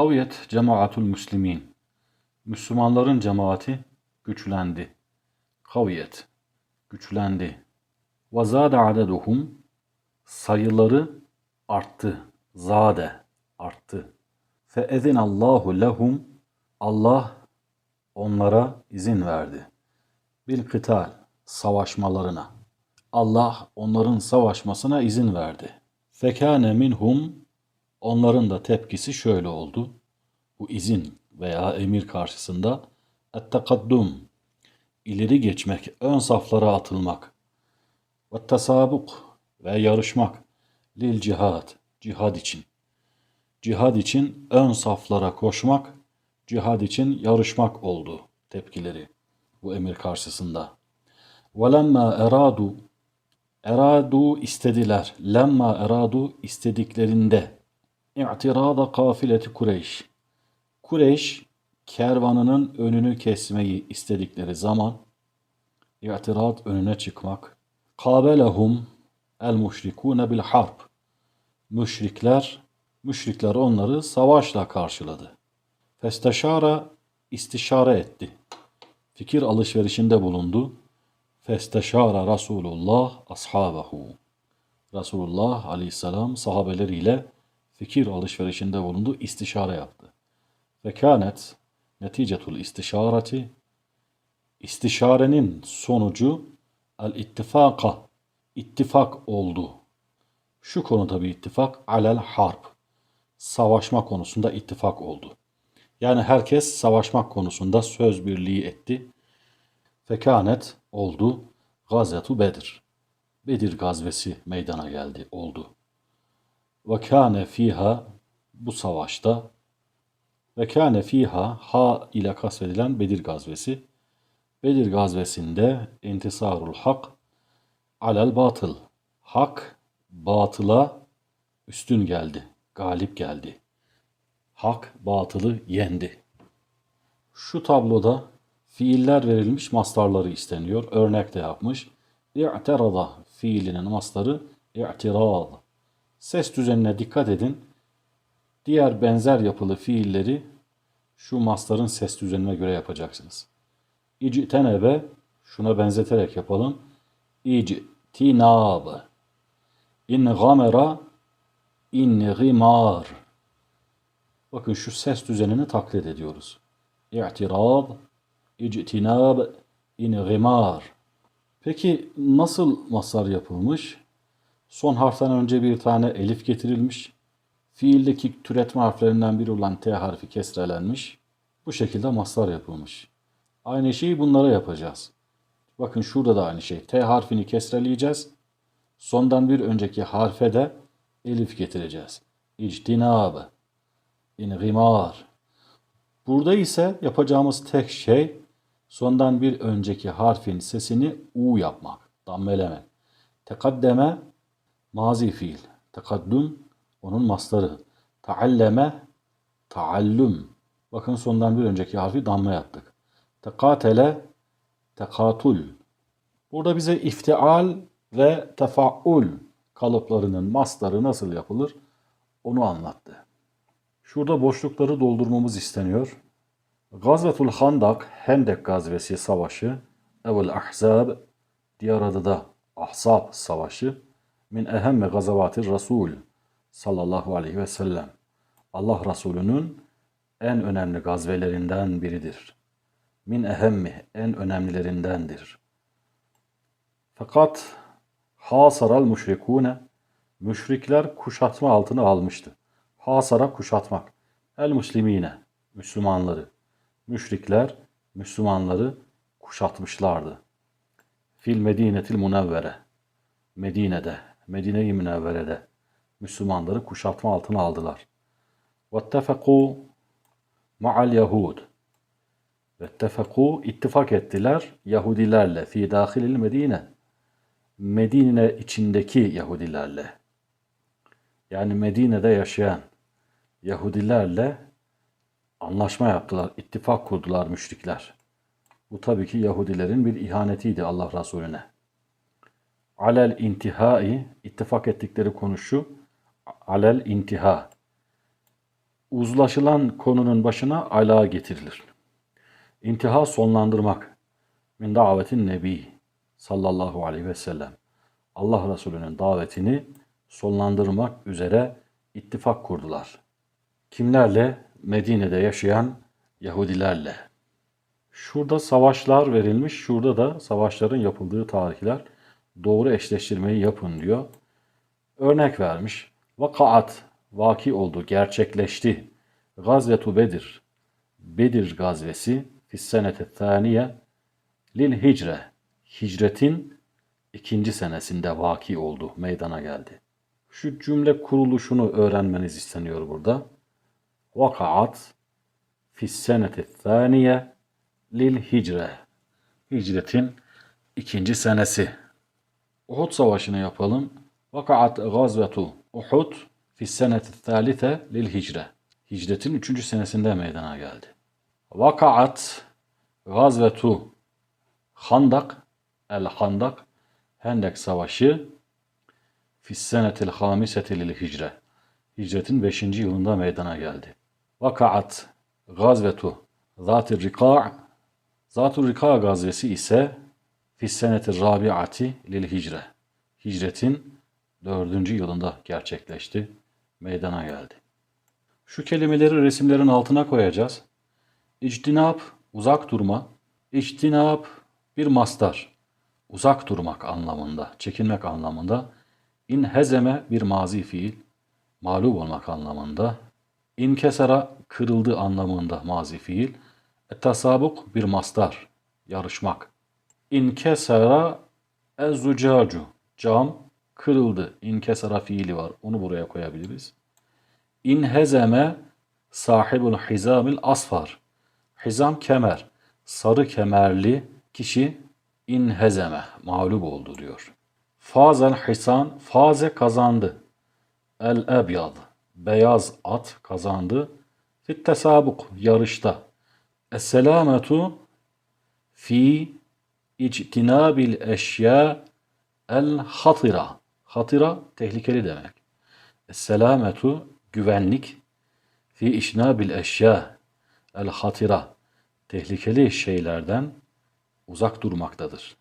Kaviyet cemaatul müslimin. Müslümanların cemaati güçlendi. Kaviyet güçlendi. Ve zâde adeduhum sayıları arttı. Zade arttı. Fe ezinallahu lehum Allah onlara izin verdi. Bil kıtal savaşmalarına. Allah onların savaşmasına izin verdi. Fekâne minhum onların da tepkisi şöyle oldu. Bu izin veya emir karşısında ettekaddum ileri geçmek, ön saflara atılmak ve tesabuk ve yarışmak lil cihad, cihad için. Cihad için ön saflara koşmak, cihad için yarışmak oldu tepkileri bu emir karşısında. وَلَمَّا eradu Eradu istediler. Lemma eradu istediklerinde. İ'tirada kafileti Kureyş. Kureyş kervanının önünü kesmeyi istedikleri zaman i'tirad önüne çıkmak. Kabelehum el müşrikune bil harp. Müşrikler, müşrikler onları savaşla karşıladı. Festeşara istişare etti. Fikir alışverişinde bulundu. Festeşara Resulullah ashabahu. Resulullah aleyhisselam sahabeleriyle fikir alışverişinde bulundu, istişare yaptı. Ve kânet neticetul istişareti istişarenin sonucu el ittifaka ittifak oldu. Şu konuda bir ittifak alel harp. Savaşma konusunda ittifak oldu. Yani herkes savaşmak konusunda söz birliği etti. Fekanet oldu. Gazetu Bedir. Bedir gazvesi meydana geldi, oldu. Ve kâne fiha bu savaşta ve kâne fiha ha ile kasvedilen Bedir gazvesi. Bedir gazvesinde intisarul hak alel batıl. Hak batıla üstün geldi, galip geldi. Hak batılı yendi. Şu tabloda fiiller verilmiş mastarları isteniyor. Örnek de yapmış. İ'terada fiilinin mastarı i'tirad. Ses düzenine dikkat edin. Diğer benzer yapılı fiilleri şu mastarın ses düzenine göre yapacaksınız. İctenebe şuna benzeterek yapalım. İctinab. İn gamera in gimar. Bakın şu ses düzenini taklit ediyoruz. İ'tirad, ictinab, ingimar. Peki nasıl masar yapılmış? Son harften önce bir tane elif getirilmiş. Fiildeki türetme harflerinden biri olan T harfi kesrelenmiş. Bu şekilde maslar yapılmış. Aynı şeyi bunlara yapacağız. Bakın şurada da aynı şey. T harfini kesreleyeceğiz. Sondan bir önceki harfe de elif getireceğiz. İctinab, ingimar. Burada ise yapacağımız tek şey sondan bir önceki harfin sesini u yapmak, dammelemek. Tekaddeme mazi fiil. Tekaddüm onun mastarı. Taalleme taallüm. Bakın sondan bir önceki harfi damme yaptık. Tekatele tekatul. Burada bize iftial ve tefaul kalıplarının mastarı nasıl yapılır onu anlattı. Şurada boşlukları doldurmamız isteniyor. Gazvetul Handak, Hendek gazvesi savaşı, Evvel Ahzab, diğer adı da Ahzab savaşı, min ehemme gazavatir Resul sallallahu aleyhi ve sellem. Allah Resulü'nün en önemli gazvelerinden biridir. Min ehemmi, en önemlilerindendir. Fakat hasaral müşrikune, müşrikler kuşatma altına almıştı. Hasara kuşatmak. El muslimine, Müslümanları. Müşrikler Müslümanları kuşatmışlardı. Fil Medinetil Munevvere. Medine'de, Medine-i Münevvere'de Müslümanları kuşatma altına aldılar. وَاتَّفَقُوا ma'al Yahud. Vettefeku ittifak ettiler Yahudilerle fi dahilil Medine. Medine içindeki Yahudilerle. Yani Medine'de yaşayan Yahudilerle anlaşma yaptılar, ittifak kurdular müşrikler. Bu tabii ki Yahudilerin bir ihanetiydi Allah Resulüne. Alel intihai, ittifak ettikleri konu şu, alel intiha. uzlaşılan konunun başına ala getirilir. İntiha sonlandırmak. Min davetin nebi sallallahu aleyhi ve sellem. Allah Resulü'nün davetini sonlandırmak üzere ittifak kurdular. Kimlerle? Medine'de yaşayan Yahudilerle. Şurada savaşlar verilmiş, şurada da savaşların yapıldığı tarihler. Doğru eşleştirmeyi yapın diyor. Örnek vermiş. Vakaat, vaki oldu, gerçekleşti. Gazvetu Bedir, Bedir gazvesi fissenete thaniye lil hicre, hicretin ikinci senesinde vaki oldu, meydana geldi. Şu cümle kuruluşunu öğrenmeniz isteniyor burada. Vakaat fissenete thaniye lil hicre, hicretin ikinci senesi. Uhud Savaşı'nı yapalım. Vakaat gazvetu Uhud fi seneti thalithe lil hicre. Hicretin üçüncü senesinde meydana geldi. Vakaat gazvetu Handak el Handak Hendek Savaşı fi senetil hamiseti lil hicre. Hicretin 5. yılında meydana geldi. Vakaat gazvetu Zatir Rika' Zatur Rika gazvesi ise fi senetir rabiati lil hicre. Hicretin dördüncü yılında gerçekleşti, meydana geldi. Şu kelimeleri resimlerin altına koyacağız. İctinap, uzak durma. İctinap bir mastar. Uzak durmak anlamında, çekinmek anlamında. İnhezeme bir mazi fiil. Mağlup olmak anlamında. İnkesara kırıldı anlamında mazi fiil. Ettasabuk bir mastar. Yarışmak. İnkesara ezzucacu. Cam kırıldı. İnkesara fiili var. Onu buraya koyabiliriz. İnhezeme sahibul hizamil asfar. Hizam kemer. Sarı kemerli kişi inhezeme. Mağlup oldu diyor. Fazel hisan. Faze kazandı. El ebyad. Beyaz at kazandı. Fit tesabuk. Yarışta. Esselametu fi ictinabil eşya el hatira. Hatira tehlikeli demek. Esselametu güvenlik fi işnabil eşya el hatira tehlikeli şeylerden uzak durmaktadır.